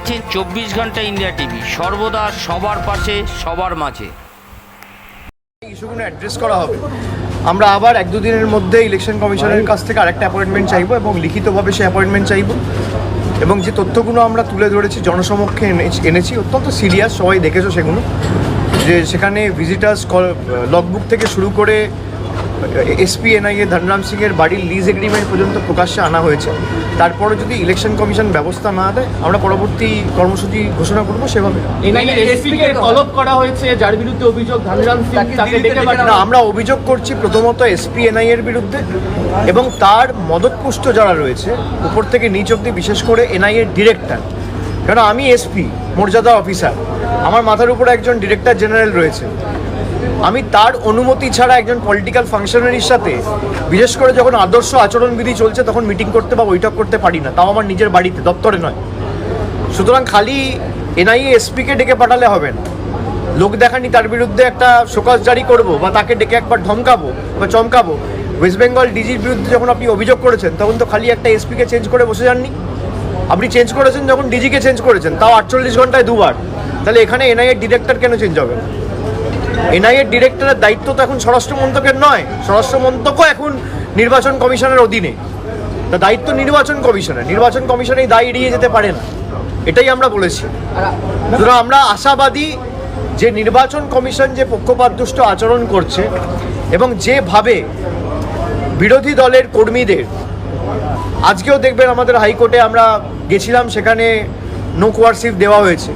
দেখছেন চব্বিশ ঘণ্টা ইন্ডিয়া টিভি। সর্বদা সবার পাশে, সবার মাঝে। অ্যাড্রেস করা হবে। আমরা আবার এক দুদিনের মধ্যে ইলেকশন কমিশনের কাছ থেকে আরেকটা অ্যাপয়েন্টমেন্ট চাইব এবং লিখিতভাবে সেই অ্যাপয়েন্টমেন্ট চাইব। এবং যে তথ্যগুলো আমরা তুলে ধরেছি, জনসমক্ষে এনেছি অত্যন্ত সিরিয়াস সবাই দেখেছ সেগুলো। যে সেখানে ভিজিটার্স লগবুক থেকে শুরু করে এসপি এনআইএ ধনরাম সিংয়ের বাড়ির লিজ এগ্রিমেন্ট পর্যন্ত প্রকাশ্যে আনা হয়েছে। তারপরে যদি ইলেকশন কমিশন ব্যবস্থা না দেয় আমরা পরবর্তী কর্মসূচি ঘোষণা করব সেভাবে। এনআইএ তলব করা হয়েছে যার বিরুদ্ধে অভিযোগ ধানরাম সিং না আমরা অভিযোগ করছি প্রথমত এসপি এনআই এর বিরুদ্ধে এবং তার মদতপুষ্ট যারা রয়েছে উপর থেকে নিচ অব্দি বিশেষ করে এনআই এর ডিরেক্টর কেন আমি এসপি মর্যাদা অফিসার আমার মাথার উপরে একজন ডিরেক্টর জেনারেল রয়েছে। আমি তার অনুমতি ছাড়া একজন পলিটিক্যাল ফাংশনারির সাথে, বিশেষ করে যখন আদর্শ আচরণবিধি চলছে তখন মিটিং করতে বা বৈঠক করতে পারি না, তাও আমার নিজের বাড়িতে, দপ্তরে নয়। সুতরাং খালি এনআইএ এসপিকে ডেকে পাঠালে হবে না। লোক দেখানি তার বিরুদ্ধে একটা শোকজ জারি করব বা তাকে ডেকে একবার ধমকাবো বা চমকাবো। ওয়েস্ট বেঙ্গল ডিজির বিরুদ্ধে যখন আপনি অভিযোগ করেছেন, তখন তো খালি একটা এসপিকে চেঞ্জ করে বসে যাননি। আপনি চেঞ্জ করেছেন যখন ডিজিকে চেঞ্জ করেছেন, তাও আটচল্লিশ ঘন্টায় দুবার। তাহলে এখানে এনআইএর ডিরেক্টর কেন চেঞ্জ হবে? এনআইএর ডিরেক্টরের দায়িত্ব তো এখন স্বরাষ্ট্র মন্ত্রকের নয়। স্বরাষ্ট্র মন্ত্রকও এখন নির্বাচন কমিশনের অধীনে। তা দায়িত্ব নির্বাচন কমিশনের। নির্বাচন কমিশন এই দায় এড়িয়ে যেতে পারে না। এটাই আমরা বলেছি। সুতরাং আমরা আশাবাদী যে নির্বাচন কমিশন যে পক্ষপাতদুষ্ট আচরণ করছে এবং যেভাবে বিরোধী দলের কর্মীদের, আজকেও দেখবেন আমাদের হাইকোর্টে আমরা গেছিলাম, সেখানে নো কোয়ারসিভ দেওয়া হয়েছে।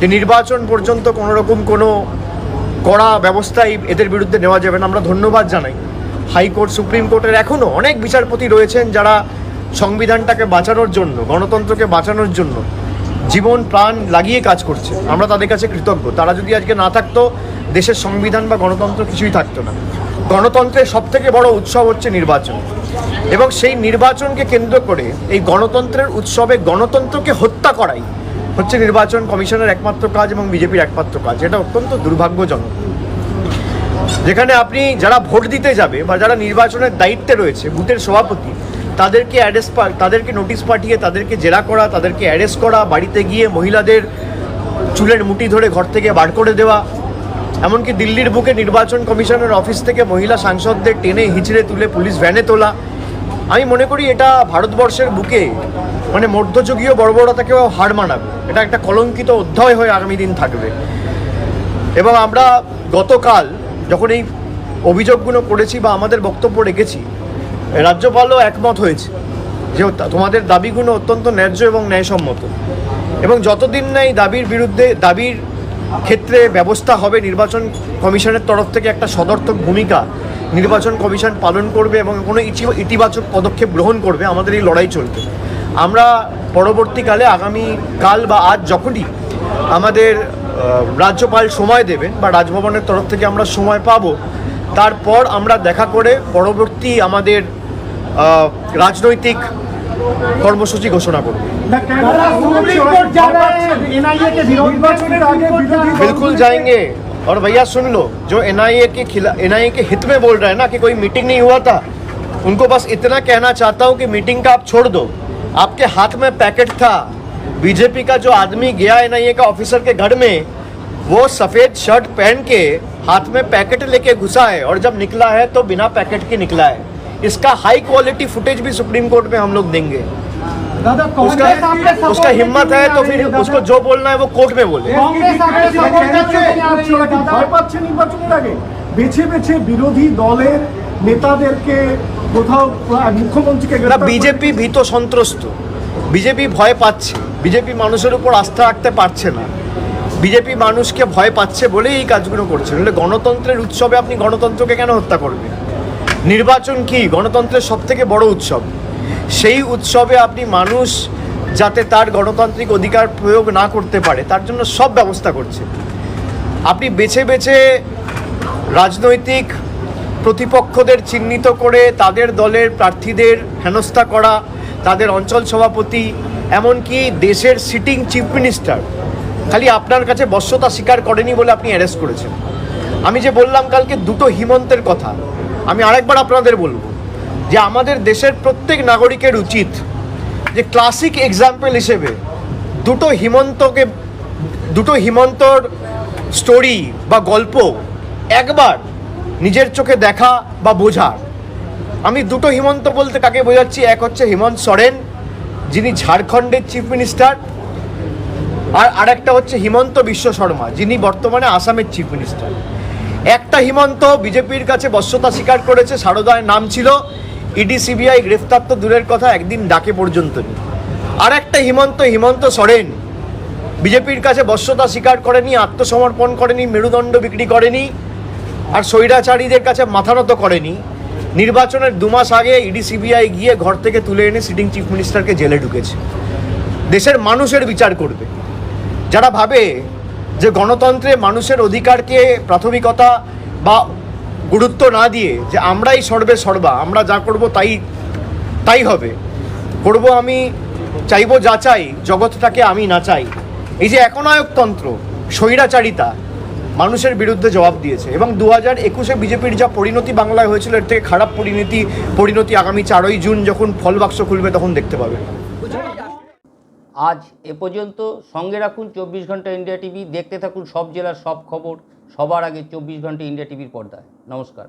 যে নির্বাচন পর্যন্ত কোনোরকম কোনো কড়া ব্যবস্থাই এদের বিরুদ্ধে নেওয়া যাবে না। আমরা ধন্যবাদ জানাই। হাইকোর্ট, সুপ্রিম কোর্টের এখনও অনেক বিচারপতি রয়েছেন যারা সংবিধানটাকে বাঁচানোর জন্য, গণতন্ত্রকে বাঁচানোর জন্য জীবন, প্রাণ লাগিয়ে কাজ করছে। আমরা তাদের কাছে কৃতজ্ঞ। তারা যদি আজকে না থাকতো, দেশের সংবিধান বা গণতন্ত্র কিছুই থাকতো না। গণতন্ত্রের সব থেকে বড় উৎসব হচ্ছে নির্বাচন। এবং সেই নির্বাচনকে কেন্দ্র করে এই গণতন্ত্রের উৎসবে গণতন্ত্রকে হত্যা করাই হচ্ছে নির্বাচন কমিশনের একমাত্র কাজ এবং বিজেপির একমাত্র কাজ এটা অত্যন্ত দুর্ভাগ্যজনক। যেখানে আপনি যারা ভোট দিতে যাবে বা যারা নির্বাচনের দায়িত্বে রয়েছে, বুথের সভাপতি, তাদেরকে অ্যারেস্ট তাদেরকে নোটিশ পাঠিয়ে, তাদেরকে জেরা করা, তাদেরকে অ্যারেস্ট করা, বাড়িতে গিয়ে মহিলাদের চুলের মুটি ধরে ঘর থেকে বার করে দেওয়া, এমনকি দিল্লির বুকে নির্বাচন কমিশনের অফিস থেকে মহিলা সাংসদদের টেনে হিচড়ে তুলে পুলিশ ভ্যানে তোলা, আমি মনে করি এটা ভারতবর্ষের বুকে মানে মধ্যযুগীয় বর্বরতাকেও হার মানাবে। এটা একটা কলঙ্কিত অধ্যায় হয়ে আগামী দিন থাকবে। এবং আমরা গতকাল যখন এই অভিযোগগুলো করেছি বা আমাদের বক্তব্য রেখেছি, রাজ্যপালও একমত হয়েছে যে তোমাদের দাবিগুলো অত্যন্ত ন্যায্য এবং ন্যায়সম্মত। এবং যতদিন না এই দাবির বিরুদ্ধে দাবির ক্ষেত্রে ব্যবস্থা হবে, নির্বাচন কমিশনের তরফ থেকে একটা সদর্থক ভূমিকা নির্বাচন কমিশন পালন করবে এবং কোনো ইতি- ইতিবাচক পদক্ষেপ গ্রহণ করবে, আমাদের এই লড়াই চলবে। আমরা পরবর্তীকালে আগামী কাল বা আজ যখনই আমাদের আহ, রাজ্যপাল সময় দেবেন বা রাজভবনের তরফ থেকে আমরা সময় পাবো তারপর আমরা দেখা করে পরবর্তী আমাদের আহ, রাজনৈতিক কর্মসূচি ঘোষণা করব নির্বাচনের আগে বিরোধী बिल्कुल जाएंगे और भैया सुन लो जो एनआईए के खिला एनआईए के हित में बोल रहे हैं ना कि कोई मीटिंग नहीं हुआ था उनको बस इतना कहना चाहता हूँ कि मीटिंग का आप छोड़ दो आपके हाथ में पैकेट था बीजेपी का जो आदमी गया एनआईए का ऑफिसर के घर में वो सफेद शर्ट पहन के हाथ में पैकेट लेके घुसा है और जब निकला है तो बिना पैकेट के निकला है इसका हाई क्वालिटी फुटेज भी सुप्रीम कोर्ट में हम लोग देंगे দাদা उसका उसका हिम्मत है तो फिर उसको जो बोलना है वो कोर्ट में बोले ভয় পাচ্ছে নির্বাচনের আগে বেছে বেছে বিরোধী দলের নেতাদেরকে কোথাও মুখ্যমন্ত্রীকে না বিজেপি ভীত সন্ত্রস্ত। বিজেপি ভয় পাচ্ছে। বিজেপি মানুষের উপর আস্থা রাখতে পারছে না। বিজেপি মানুষকে ভয় পাচ্ছে বলেই এই কাজগুলো করছে। নাহলে গণতন্ত্রের উৎসবে আপনি গণতন্ত্রকে কেন হত্যা করবেন? নির্বাচন কি? গণতন্ত্রের সব থেকে বড় উৎসব। সেই উৎসবে আপনি মানুষ যাতে তার গণতান্ত্রিক অধিকার প্রয়োগ না করতে পারে তার জন্য সব ব্যবস্থা করছে। আপনি বেছে বেছে রাজনৈতিক প্রতিপক্ষদের চিহ্নিত করে তাদের দলের প্রার্থীদের হেনস্থা করা, তাদের অঞ্চল সভাপতি, এমনকি দেশের সিটিং চিফ মিনিস্টার খালি আপনার কাছে বশ্যতা স্বীকার করেনি বলে আপনি অ্যারেস্ট করেছেন। আমি যে বললাম কালকে দুটো হিমন্তের কথা, আমি আরেকবার আপনাদের বলব যে আমাদের দেশের প্রত্যেক নাগরিকের উচিত যে ক্লাসিক এক্সাম্পল হিসেবে দুটো হিমন্তকে, দুটো হিমন্তর স্টোরি বা গল্প একবার নিজের চোখে দেখা বা বোঝার। আমি দুটো হিমন্ত বলতে কাকে বোঝাচ্ছি? এক হচ্ছে হিমন্ত সরেন, যিনি ঝাড়খণ্ডের চিফ মিনিস্টার, আর আরেকটা হচ্ছে হিমন্ত বিশ্ব শর্মা, যিনি বর্তমানে আসামের চিফ মিনিস্টার। একটা হিমন্ত বিজেপির কাছে বশ্যতা স্বীকার করেছে, সারদার নাম ছিল, ইডি, সিবিআই গ্রেফতার তো দূরের কথা, একদিন ডাকে পর্যন্ত আর একটা হিমন্ত হিমন্ত সরেন, বিজেপির কাছে বশ্যতা স্বীকার করেনি, আত্মসমর্পণ করেনি, মেরুদণ্ড বিক্রি করেনি আর স্বৈরাচারীদের কাছে মাথা নত করেনি। নির্বাচনের দু মাস আগে ইডি সিবিআই গিয়ে ঘর থেকে তুলে এনে সিটিং চিফ মিনিস্টারকে জেলে ঢুকেছে। দেশের মানুষের বিচার করবে। যারা ভাবে যে গণতন্ত্রে মানুষের অধিকারকে প্রাথমিকতা বা গুরুত্ব না দিয়ে যে আমরাই সর্বে সর্বা, আমরা যা করব তাই তাই হবে। করব আমি, চাইব যা চাই, জগৎটাকে আমি না চাই। এই যে একনায়কতন্ত্র, স্বৈরাচারিতা মানুষের বিরুদ্ধে জবাব দিয়েছে। এবং দু হাজার একুশে বিজেপির যা পরিণতি বাংলায় হয়েছিল, এর থেকে খারাপ পরিণতি পরিণতি আগামী চারই জুন যখন ফল বাক্স খুলবে তখন দেখতে পাবে। আজ এ পর্যন্ত সঙ্গে রাখুন চব্বিশ ঘণ্টা ইন্ডিয়া টিভি, দেখতে থাকুন সব জেলার সব খবর, সবার আগে চব্বিশ ঘণ্টা ইন্ডিয়া টিভির পর্দায়। নমস্কার।